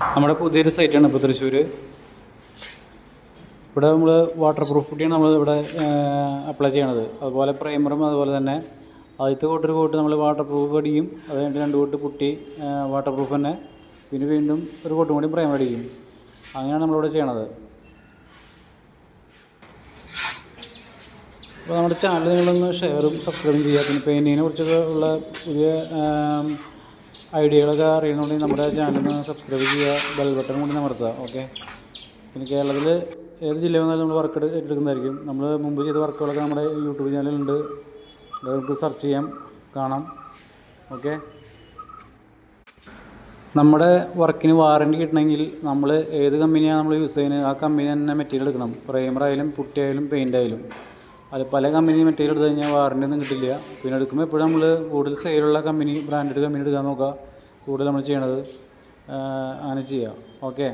നമ്മുടെ പുതിയൊരു സൈറ്റാണ് ഇപ്പോൾ തൃശ്ശൂർ ഇവിടെ നമ്മൾ വാട്ടർ പ്രൂഫ് പുട്ടിയാണ് നമ്മൾ ഇവിടെ അപ്ലൈ ചെയ്യണത്. അതുപോലെ പ്രൈമറും അതുപോലെ തന്നെ ആദ്യത്തെ കോട്ടൊരു കോട്ട് നമ്മൾ വാട്ടർ പ്രൂഫ് അടിക്കും. അത് രണ്ട് കോട്ട് പുട്ടി വാട്ടർ പ്രൂഫ് തന്നെ. പിന്നെ വീണ്ടും ഒരു കോട്ടും കൂടി പ്രൈമർ അടിക്കും. അങ്ങനെയാണ് നമ്മളിവിടെ ചെയ്യണത്. അപ്പോൾ നമ്മുടെ ചാനൽ നിങ്ങളൊന്ന് ഷെയറും സബ്സ്ക്രൈബും ചെയ്യുക. പിന്നെ പെയിന്റിങ്ങിനെ കുറിച്ചൊക്കെ ഉള്ള പുതിയ ഐഡിയകളൊക്കെ അറിയണമെങ്കിൽ നമ്മുടെ ചാനലിന് സബ്സ്ക്രൈബ് ചെയ്യുക ബെൽ ബട്ടൺ കൂടി അമർത്തുക ഓക്കെ പിന്നെ കേരളത്തിൽ ഏത് ജില്ല വന്നാലും നമ്മൾ വർക്ക് എടുക്കുന്നതായിരിക്കും. നമ്മൾ മുമ്പ് ചെയ്ത വർക്കുകളൊക്കെ നമ്മുടെ യൂട്യൂബ് ചാനലുണ്ട് നമുക്ക് സെർച്ച് ചെയ്യാം കാണാം ഓക്കെ നമ്മുടെ വർക്കിന് വാറണ്ടി കിട്ടണമെങ്കിൽ നമ്മൾ ഏത് കമ്പനിയാണ് നമ്മൾ യൂസ് ചെയ്യുന്നത്? ആ കമ്പനി തന്നെ മെറ്റീരിയൽ എടുക്കണം. പ്രൈമറായാലും പുട്ടിയായാലും പുട്ടി പെയിന്റ് ആയാലും. അത് പല കമ്പനി മെറ്റീരിയൽ എടുത്ത് കഴിഞ്ഞാൽ വാറന്റി ഒന്നും കിട്ടില്ല. പിന്നെ എടുക്കുമ്പോൾ എപ്പോഴും നമ്മൾ കൂടുതൽ സെയിലുള്ള കമ്പനി ബ്രാൻഡഡ് കമ്പനി എടുക്കാൻ നോക്കുക കൂടുതൽ നമ്മൾ ചെയ്യണത് അങ്ങനെ ചെയ്യുക ഓക്കെ